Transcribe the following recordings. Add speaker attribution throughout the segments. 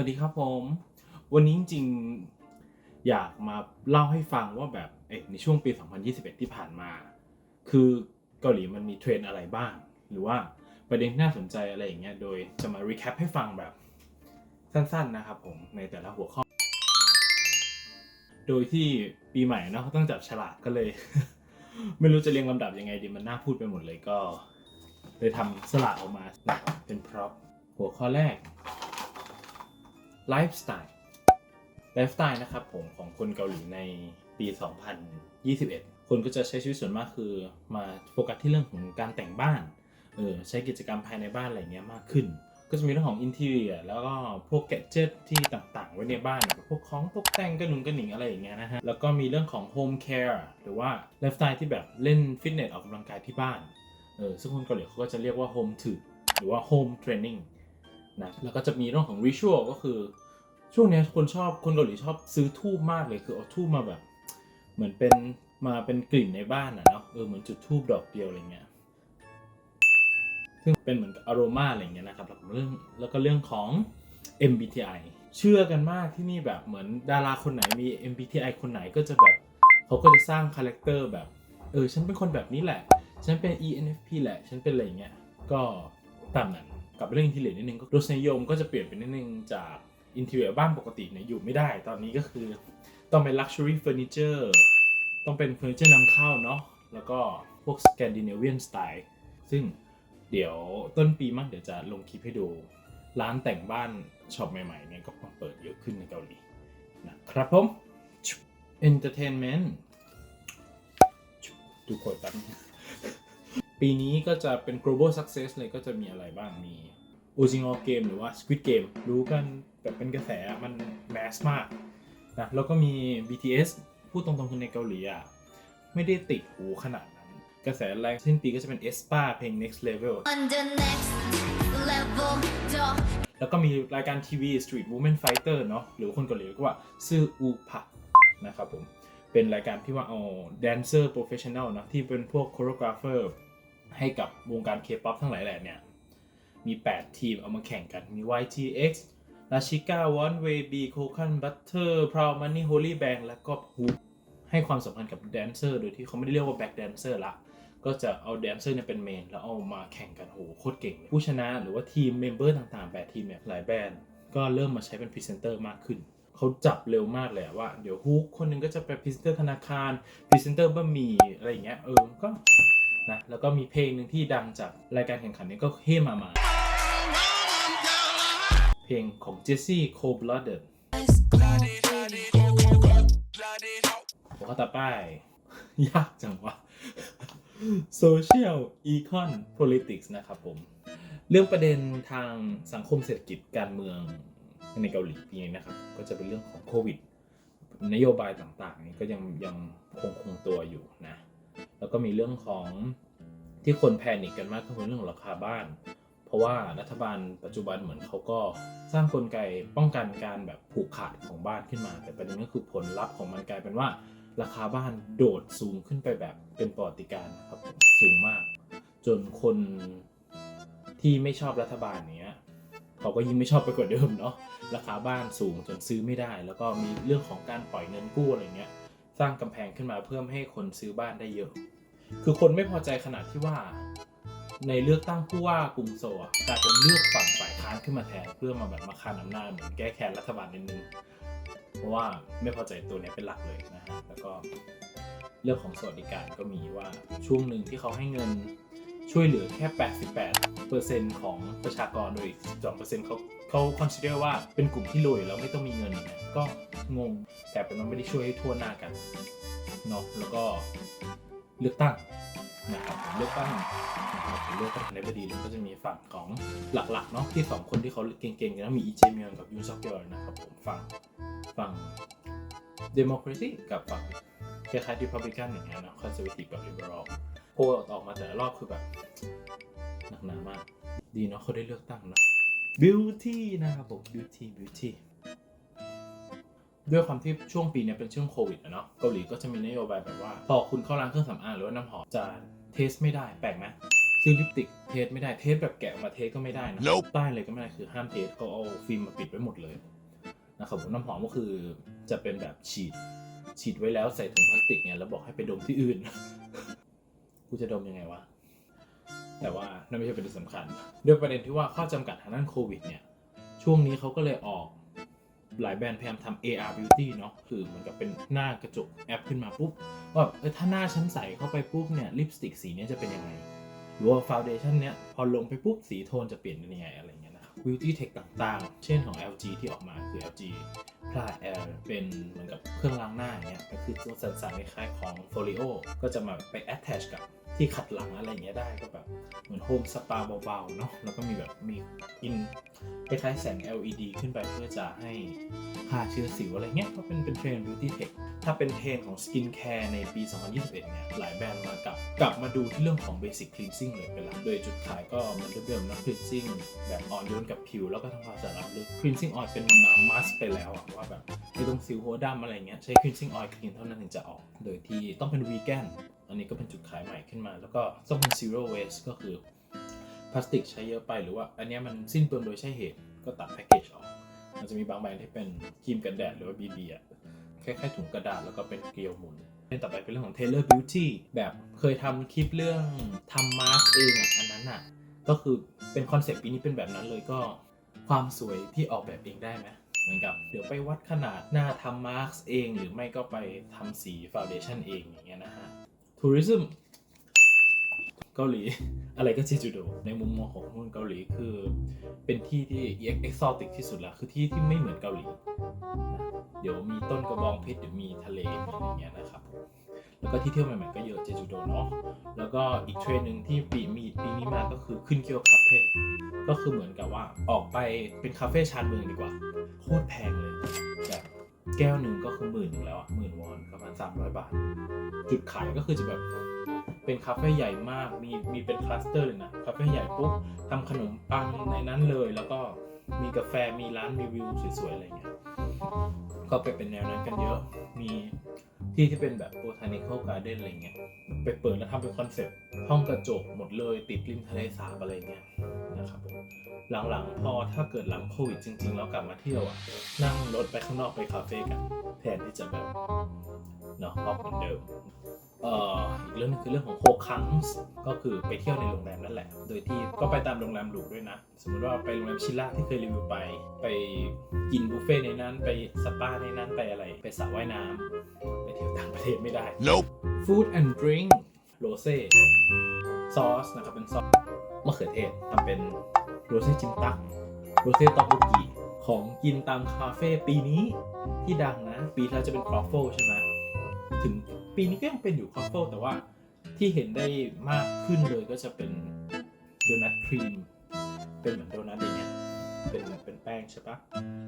Speaker 1: วัสดีครับผม วันนี้จริงๆอยากมาเล่าให้ฟังว่าแบบในช่วงปี 2021 ที่ผ่านมา คือเกาหลีมันมีเทรนอะไรบ้าง หรือว่าประเด็นที่น่าสนใจอะไรอย่างเงี้ยโดยจะมารีแคปให้ฟังแบบสั้นๆนะครับผมในแต่ละหัวข้อ โดยที่ปีใหม่เนาะเขาต้องจับฉลากก็เลย ไม่รู้จะเรียงลำดับยังไงดีมันน่าพูดไปหมดเลยก็ เลยทำสลากออกมาเป็นพร็อพหัวข้อแรก ไลฟ์สไตล์ไลฟ์สไตล์นะครับผมของคนเกาหลีในปี 2021 คนก็จะใช้ชีวิตส่วนมากคือมาโฟกัสที่เรื่องของการแต่งบ้านเออใช้กิจกรรมภายในบ้านอะไรเงี้ยมากขึ้น ก็จะมีเรื่องของอินทีเรียแล้วก็พวกแกดเจิตที่ต่างๆ ไว้ในบ้าน พวกของตกแต่งกระหนุงกระหนิงอะไรอย่างเงี้ยนะฮะ แล้วก็มีเรื่องของโฮมแคร์หรือว่าไลฟ์สไตล์ที่แบบเล่นฟิตเนสออกกำลังกายที่บ้านเออซึ่งคนเกาหลีเขาก็จะเรียกว่าโฮมถึหรือว่าโฮมเทรนนิ่ง นะแล้วก็จะมีเรื่องของริชวลก็คือช่วงนี้คนชอบคนเกาหลีชอบซื้อทูบมากเลยคือเอาทูบมาแบบ เหมือนเป็นมาเป็นกลิ่นในบ้านอะเนาะเออเหมือนจุดทูบดอกเดียวอะไรเงี้ยซึ่งเป็นเหมือนอโรมาอะไรเงี้ยนะครับแล้วก็เรื่องแล้วก็เรื่องของ MBTI เชื่อกันมากที่นี่แบบเหมือนดาราคนไหนมี MBTI คนไหนก็จะแบบเขาก็จะสร้างคาแรคเตอร์แบบ เออ ฉันเป็นคนแบบนี้แหละ ฉันเป็น ENFP แหละ ฉันเป็นอะไรเงี้ย ก็ตามนั้น กับเรื่องอินทีเรียนิดนึงก็รสนิยมก็จะเปลี่ยนไปนิดนึงจากอินทีเรียบ้านปกติเนี่ยอยู่ไม่ได้ตอนนี้ก็คือต้องเป็น Luxury Furniture ต้องเป็นเฟอร์นิเจอร์นำเข้าเนาะแล้วก็พวก Scandinavian Style ซึ่งเดี๋ยวต้นปีมั้งเดี๋ยวจะลงคลิปให้ดูร้านแต่งบ้านช็อปใหม่ๆเนี่ยก็มาเปิดเยอะขึ้นในเกาหลีนะครับผม Entertainment ดูโคตรแป๊บนึง ปีนี้ก็จะเป็น global success เลยก็จะมีอะไรบ้างมี o z i n g o Game หรือว่า Squid Game รู้กันแบบเป็นกระแสมันแมสมากนะแล้วก็มี BTS พูดตรงๆคือในเกาหลีอะไม่ได้ติดหูขนาดนั้น กระแสแรงสิ้นปีก็จะเป็น aespa เพลง next level
Speaker 2: on the next level เจาะ
Speaker 1: แล้วก็มีรายการทีวี Street Woman Fighter เนาะหรือคนเกาหลีเรียกว่าซื่ออูพักนะครับผม เป็นรายการที่ว่าเอาแดนเซอร์โปรเฟชชั่น a ลเนาะที่เป็นพวกโคโรกราฟเฟอร์ ให้กับวงการเคป๊อปทั้งหลายแหละเนี่ยมี 8 ทีมเอามาแข่งกันมี YTX ราชิก้า One Way B Cocan Butter Proud Money Holy Bang แล้วก็ Hoop ให้ความสำคัญกับแดนเซอร์ โดยที่เขาไม่ได้เรียกว่าแบ็กแดนเซอร์ละ ก็จะเอาแดนเซอร์เนี่ยเป็นเมน แล้วเอามาแข่งกันโหโคตรเก่งเลยผู้ชนะหรือว่าทีมเมมเบอร์ต่างๆ 8 ทีมเนี่ยหลายแบรนด์ก็เริ่มมาใช้เป็นพรีเซนเตอร์มากขึ้น เขาจับเร็วมากเลยว่า เดี๋ยวฮุกคนหนึงก็จะเป็นพรีเซนเตอร์ธนาคารพรีเซนเตอร์บะหมี่อะไรอย่างเงี้ยเออก็ นะแล้วก็มีเพลงหนึ่งที่ดังจากรายการแข่งขันนี้ก็เฮมามาเพลงของเจสซี่โคบลัดเดหัวข้อต่อไป ยากจังวะ Social Econ Politics นะครับผม เรื่องประเด็นทางสังคมเศรษฐกิจการเมืองในเกาหลีปีนี้นะครับ ก็จะเป็นเรื่องของโควิด นโยบายต่างๆ นี่ก็ยังยังคงคงตัวอยู่นะ แล้วก็มีเรื่องของที่คนแพนิคกันมากก็คือเรื่องของราคาบ้าน เพราะว่ารัฐบาลปัจจุบันเหมือนเขาก็สร้างกลไกป้องกันการแบบผูกขาดของบ้านขึ้นมา แต่ประเด็นก็คือผลลัพธ์ของมันกลายเป็นว่า ราคาบ้านโดดสูงขึ้นไปแบบเป็นประวัติการครับสูงมาก จนคนที่ไม่ชอบรัฐบาลเนี้ยเขาก็ยิ่งไม่ชอบไปกว่าเดิมเนาะราคาบ้านสูงจนซื้อไม่ได้ แล้วก็มีเรื่องของการปล่อยเงินกู้อะไรเงี้ย สร้างกำแพงขึ้นมาเพื่อให้คนซื้อบ้านได้เยอะ คือคนไม่พอใจขนาดที่ว่า ในเลือกตั้งผู้ว่ากรุงโซลอะกลายเป็นเลือกฝั่งฝ่ายค้านขึ้นมาแทนเพื่อมาแบบมาคานอำนาจเหมือนแก้แค้นรัฐบาลนิดนึงเพราะว่าไม่พอใจตัวนี้เป็นหลักเลยนะฮะแล้วก็เรื่องของสวัสดิการก็มีว่าช่วงหนึ่งที่เขาให้เงิน ช่วยเหลือแค่ 88%ของประชากรโดยอีก2%เขาเขาคอนซิเดอร์ว่าเป็นกลุ่มที่รวยแล้วไม่ต้องมีเงินเนี่ยก็งงแต่เป็นว่าไม่ได้ช่วยให้ทั่วหน้ากันเนาะแล้วก็เลือกตั้งนะครับเลือกตั้งนะครับเลือกตั้งในบดีแล้วก็จะมีฝั่งของหลักๆเนาะที่สองคนที่เขาเก่งๆกันมีอีเจมิยอนกับยูซอกเกอร์นะครับผมฝั่งฝั่ง Democracy กับฝั่งคล้ายๆ Republican อย่างเงี้ยนะ Conservative กับ Liberal โพลออกมาแต่ละรอบคือแบบหนักหนามาก ดีเนาะเขาได้เลือกตั้งเนาะ Beauty นะครับผม Beauty Beauty ด้วยความที่ช่วงปีเนี้ยเป็นช่วงโควิดอะเนาะเกาหลีก็จะมีนโยบายแบบว่า พอคุณเข้าร้านเครื่องสำอางหรือว่าน้ำหอมจะเทสไม่ได้แปลกไหมซื้อลิปสติกเทสไม่ได้เทสแบบแกะออกมาเทสก็ไม่ได้นะ
Speaker 3: Nope
Speaker 1: ป้ายเลยก็ไม่ได้คือห้ามเทสก็เอาฟิล์มมาปิดไว้หมดเลยนะครับผมน้ำหอมก็คือจะเป็นแบบฉีด ฉีดไว้แล้วใส่ถุงพลาสติกเนี่ยแล้วบอกให้ไปดมที่อื่น กูจะดมยังไงวะ แต่ว่านั่นไม่ใช่ประเด็นสำคัญ ด้วยประเด็นที่ว่าข้อจำกัดทางด้านโควิดเนี่ย ช่วงนี้เขาก็เลยออกหลายแบรนด์พยายามทำ AR beauty เนาะ คือเหมือนกับเป็นหน้ากระจกแอปขึ้นมาปุ๊บว่าเออถ้าหน้าฉันใส่เข้าไปปุ๊บเนี่ยลิปสติกสีเนี้ยจะเป็นยังไง หรือว่าฟาวเดชั่นเนี้ยพอลงไปปุ๊บสีโทนจะเปลี่ยนเป็นยังไงอะไรเงี้ย beauty tech ต่างๆ เช่นของ LG ที่ออกมาคือ LG p l a Air เป็นเหมือนกับเครื่องล้างหน้าเนี่ยก็คือตัวสันๆคล้ายๆของ Folio ก็จะมาไป attach กับ ที่ขัดหลังอะไรเงี้ยได้ก็แบบเหมือนโฮมสปาเบาๆเนาะแล้วก็มีแบบมีอินคล้ายๆแสง LED ขึ้นไปเพื่อจะให้ฆ่าเชื้อสิวอะไรเงี้ยก็เป็นเป็นเทรนด์ beauty tech ถ้าเป็นเทรนด์ของ skin care ในปี 2021 เนี่ย หลายแบรนด์มากลับกลับมาดูที่เรื่องของ basic cleansing เลยเป็นหลัก โดยจุดขายก็เหมันเดิมๆนะ cleansing แบบอ่อนโยนกับผิว แล้วก็ทำความสะอาดลึก cleansing oil เป็นมา must ไปแล้วอะว่าแบบไม่ต้องสิวหัวดำอะไรเงี้ยใช้ cleansing oil clean เท่านั้นถึงจะออก โดยที่ต้องเป็น vegan อันนี้ก็เป็นจุดขายใหม่ขึ้นมา แล้วก็ต้องเป็น zero waste ก็คือพลาสติกใช้เยอะไปหรือว่า อันนี้มันสิ้นเปลืองโดยใช่เหตุก็ตัดแพ็กเกจออก มันจะมีบางแบรนด์ที่เป็นครีมกันแดดหรือว่า BB อะคล้ายๆถุงกระดาษแล้วก็เป็นเกลียวหมุนเรื่องต่อไปเป็นเรื่องของ Taylor Beauty แบบเคยทำคลิปเรื่องทำมาสเองอะอันนั้นอะก็คือเป็นคอนเซ็ปต์ปีนี้เป็นแบบนั้นเลยก็ความสวยที่ออกแบบเองได้ไหมเหมือนกับเดี๋ยวไปวัดขนาดหน้าทำมาสเอง หรือไม่ก็ไปทำสีฟาวเดชั่นเองอย่างเงี้ยนะฮะ ทัวริซึมเกาหลี อะไรก็เจจูโดในมุมมองของคนเกาหลีคือ เป็นที่ที่เอ็กซอติกที่สุดละคือที่ที่ไม่เหมือนเกาหลี เดี๋ยวมีต้นกระบองเพชรเดี๋ยวมีทะเลอะไรเงี้ยนะครับ แล้วก็ที่เที่ยวใหม่ๆก็เยอะเจจูโดเนาะแล้วก็อีกเทรนด์หนึ่งที่ปีมีปีนี้มาก็คือขึ้นเกียวคาเฟ่ก็คือเหมือนกับว่าออกไปเป็นคาเฟ่ชานเมืองดีกว่า โคตรแพงเลยแบบ แก้วหนึ่งก็คือหมื่นหนึ่งแล้วอะหมื่นวอนประมาณ300บาท จุดขายก็คือจะแบบเป็นคาเฟ่ใหญ่มาก มีมีเป็นคลัสเตอร์เลยนะคาเฟ่ใหญ่ปุ๊บทำขนมปังในนั้นเลย แล้วก็มีกาแฟมีร้านมีวิวสวยๆอะไรเงี้ยก็ไปเป็นแนวนั้นกันเยอะ มีที่ที่เป็นแบบ botanical garden อะไรเงี้ย ไปเปิดแล้วทำเป็นคอนเซ็ปต์ห้องกระจกหมดเลยติดริมทะเลสาบอะไรเงี้ย นะครับผมหลังๆพอถ้าเกิดหลังโควิดจริง ๆ แล้วกลับมาเที่ยวอะนั่งรถไปข้างนอกไปคาเฟ่กันแทนที่จะแบบเนาะฮอปเหมือนเดิมเอ่ออีกเรื่องหนึงคือเรื่องของโฮคังส์ก็คือไปเที่ยวในโรงแรมนั่นแหละ โดยที่ก็ไปตามโรงแรมหรูด้วยนะ สมมติว่าไปโรงแรมชิล่าที่เคยรีวิวไป ไปกินบุฟเฟ่ต์ในนั้น ไปสปาในนั้นไปอะไร ไปสระว่ายน้ำไปเที่ยวต่างประเทศไม่ได้
Speaker 3: Nope.
Speaker 1: Food and Drink โรเซ่ซอสนะครับเป็นซอส มะเขือเทศทำเป็นโรเซ่จิมตักโรเซ่ตอกบุกิของกินตามคาเฟ่ปีนี้ที่ดังนะ ปีที่แล้วจะเป็นครอฟเฟิลใช่ไหมถึงปีนี้ก็ยังเป็นอยู่ครอฟเฟิลแต่ว่าที่เห็นได้มากขึ้นเลยก็จะเป็นโดนัทครีม เป็นเหมือนโดนัทอย่างเงี้ยเป็นเป็นแป้งใช่ปะ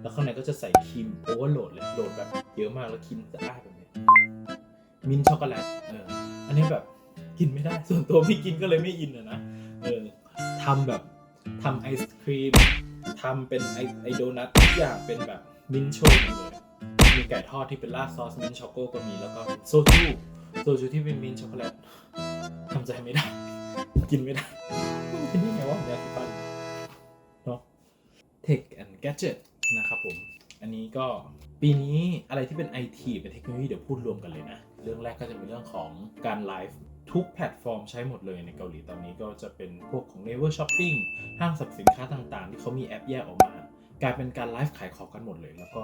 Speaker 1: แล้วข้างในก็จะใส่ครีมโอเวอร์โหลดเลยโหลดแบบเยอะมากแล้วครีมจะอ้าแบบเนี้ยมินช็อกโกแลตเอออันนี้แบบกินไม่ได้ส่วนตัวไม่กินก็เลยไม่อินอะนะเออ ทำแบบทำไอศครีมทำเป็นไอไอโดนัททุกอย่างเป็นแบบมินโชว์หมดเลยมีไก่ทอดที่เป็นราดซอสมินช็อกโกก็มีแล้วก็โซจูโซจูที่เป็นมินช็อกโกแลตทำใจไม่ได้ กินไม่ได้มันเป็นยังไงวะเนี่ยฟันเนาะ Tech and Gadget นะครับผม อันนี้ก็ปีนี้อะไรที่เป็น IT เป็นเทคโนโลยีเดี๋ยวพูดรวมกันเลยนะ เรื่องแรกก็จะเป็นเรื่องของการไลฟ์ ทุกแพลตฟอร์มใช้หมดเลยในเกาหลีตอนนี้ก็จะเป็นพวกของ Naver Shopping ห้างสรรพสินค้าต่างๆ ที่เขามีแอปแยกออกมา กลายเป็นการไลฟ์ขายของกันหมดเลย แล้วก็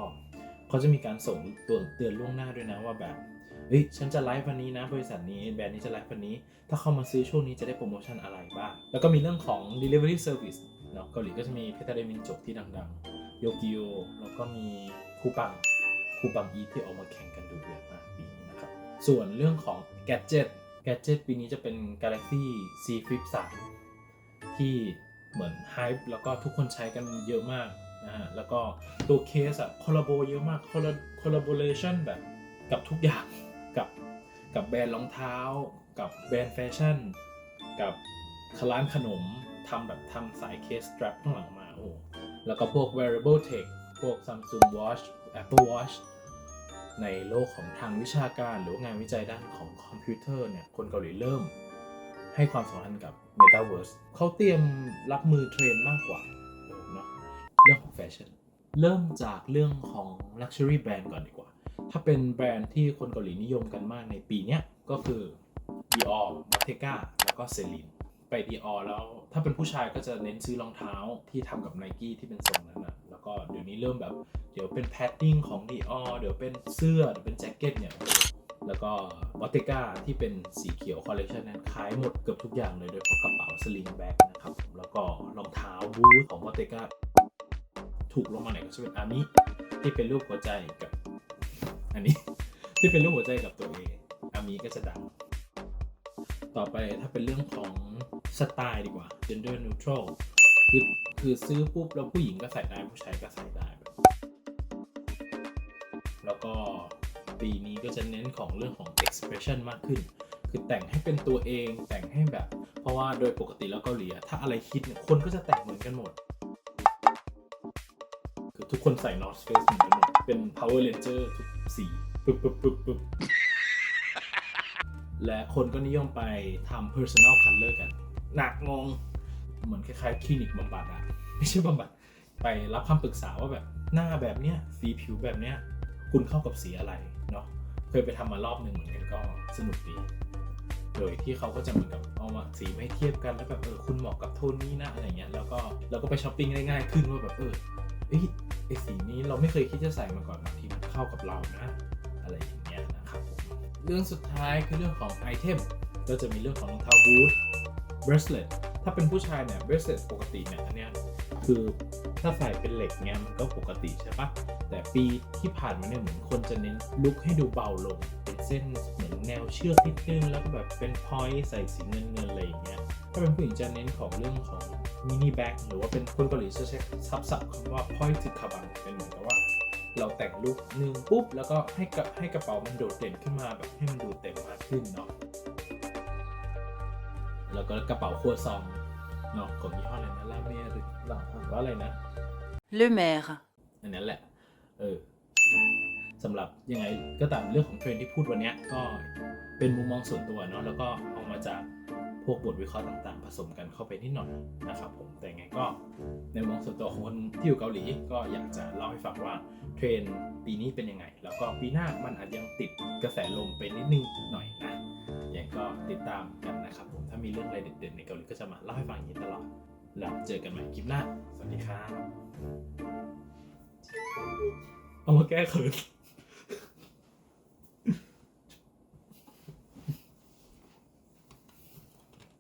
Speaker 1: เขาจะมีการส่งตือนเตือนล่วงหน้าด้วยนะว่าแบบเฮ้ยฉันจะไลฟ์วันนี้นะ บริษัทนี้แบรนด์นี้จะไลฟ์วันนี้ ถ้าเข้ามาซื้อช่วงนี้จะได้โปรโมชั่นอะไรบ้าง แล้วก็มีเรื่องของ delivery service เนาะเกาหลีก็จะมีเพทาเดมินจกที่ดังๆโยกิโอแล้วก็มีคูปังคูปังอีที่ออกมาแข่งกันดูเดือดมากปีนี้นะครับส่วนเรื่องของ Gadget Gadget ปีนี้จะเป็น Galaxy Z Flip 3 ที่เหมือนไฮป์แล้วก็ทุกคนใช้กันเยอะมากนะฮะ แล้วก็ตัวเคสอะคอลลาโบเยอะมากคอลลาคอลลาโบเลชันแบบกับทุกอย่างกับกับแบรนด์รองเท้า กับแบรนด์แฟชั่น กับร้านขนมทำแบบทำสายเคส strap ข้างหลังมาโอ้แล้วก็พวก wearable tech พวก Samsung Watch Apple Watch ในโลกของทางวิชาการหรืองานวิจัยด้านของคอมพิวเตอร์เนี่ยคนเกาหลีเริ่ม ให้ความสำคัญกับ Metaverse เขาเตรียมรับมือเทรนมากกว่าเนาะเรื่องของแฟชั่นเริ่มจากเรื่องของ Luxury Brand ก่อนดีกว่า ถ้าเป็นแบรนด์ที่คนเกาหลีนิยมกันมากในปีนี้ก็คือ Dior Bottega แล้วก็ Celine ไป Dior แล้วถ้าเป็นผู้ชายก็จะเน้นซื้อรองเท้าที่ทำกับ Nike ที่เป็นทรงนั้นนะแล้ว ก็เดี๋ยวนี้เริ่มแบบเดี๋ยวเป็น padding ของ Dior เดี๋ยวเป็นเสื้อเดี๋ยวเป็นแจ็คเก็ตเนี่ยแล้วก็ Bottega ที่เป็นสีเขียวคอลเลคชันนั้นขายหมดเกือบทุกอย่างเลยโดยเฉพาะกระเป๋าสลิงแบ็กนะครับแล้วก็รองเท้าบูทของ Bottega ถูกลงมาไหนก็จะเป็นอามิที่เป็นรูปหัวใจกับ อันนี้ที่เป็นรูปหัวใจกับตัวเองอามิก็จะดัง ต่อไปถ้าเป็นเรื่องของสไตล์ดีกว่า gender neutral คือคือซื้อปุ๊บแล้วผู้หญิงก็ใส่ได้ผู้ชายก็ใส่ได้ แล้วก็ปีนี้ก็จะเน้นของเรื่องของ expression มากขึ้น คือแต่งให้เป็นตัวเองแต่งให้แบบ เพราะว่าโดยปกติแล้วเกาหลีอะถ้าอะไรคิดเนี่ยคนก็จะแต่งเหมือนกันหมด คือทุกคนใส่ North Face เหมือนกันหมด เป็น Power Ranger ทุกสีปึ๊บปึ๊บปึ๊บปึ๊บและคนก็นิยมไปทำ personal color กัน หนักงง เหมือนคล้ายๆคลินิกบำบัดอะไม่ใช่บำบัดไปรับคำปรึกษาว่าแบบหน้าแบบเนี้ยสีผิวแบบเนี้ยคุณเข้ากับสีอะไรเนาะเคยไปทำมารอบหนึ่งเหมือนกันก็สนุกดีโดยที่เขาก็จะเหมือนกับเอามาสีไม่เทียบกันแล้วแบบเออคุณเหมาะกับโทนนี้นะอะไรเงี้ยแล้วก็เราก็ไปช้อปปิ้งได้ง่ายขึ้นว่าแบบเออเอ้ไอสีนี้เราไม่เคยคิดจะใส่มาก่อนบางทีมันเข้ากับเรานะอะไรอย่างเงี้ยนะครับผมเรื่องสุดท้ายคือเรื่องของไอเทมก็จะมีเรื่องของรองเท้าบูท bracelet ถ้าเป็นผู้ชายเนี่ย bracelet ปกติเนี่ยอันเนี้ยคือถ้าใส่เป็นเหล็กเนี้ยมันก็ปกติใช่ปะแต่ปีที่ผ่านมาเนี่ยเหมือนคนจะเน้นลุคให้ดูเบาลงเป็นเส้นเหมือนแนวเชือกนิดนึงแล้วก็แบบเป็นพอยต์ใส่สีเงินเงินอะไรอย่างเงี้ยถ้าเป็นผู้หญิงจะเน้นของเรื่องของมินิแบ็กหรือว่าเป็นคนเกาหลีจะใช้ซับศัพท์คำว่า point to คาบังเป็นเหมือนกับว่าเราแต่งลุคหนึ่งปุ๊บแล้วก็ให้กระให้กระเป๋ามันโดดเด่นขึ้นมาแบบให้มันดูเต็มมากขึ้นเนาะ แล้วก็กระเป๋าครัวซองเนาะของยี่ห้ออะไรนะลาเมียหรือหลังอ่านว่าอะไรนะ
Speaker 3: Le maire.
Speaker 1: อันนั้นแหละ เออสำหรับยังไงก็ตามเรื่องของเทรนด์ที่พูดวันเนี้ยก็เป็นมุมมองส่วนตัวเนาะแล้วก็เอามาจากพวกบทวิเคราะห์ต่างๆ ผสมกันเข้าไปนิดหน่อยนะครับผมแต่ยังไงก็ในมุมมองส่วนตัวของคนที่อยู่เกาหลี ก็อยากจะเล่าให้ฟังว่าเทรนด์ปีนี้เป็นยังไง แล้วก็ปีหน้ามันอาจยังติดกระแสลมไปนิดนึงหน่อยนะ ยังไงก็ติดตามกันนะครับผมถ้ามีเรื่องอะไรเด็ดๆในเกาหลีก็จะมาเล่าให้ฟังอย่างนี้ตลอด แล้วเจอกันใหม่คลิปหน้า สวัสดีครับ เอามาแก้เขิน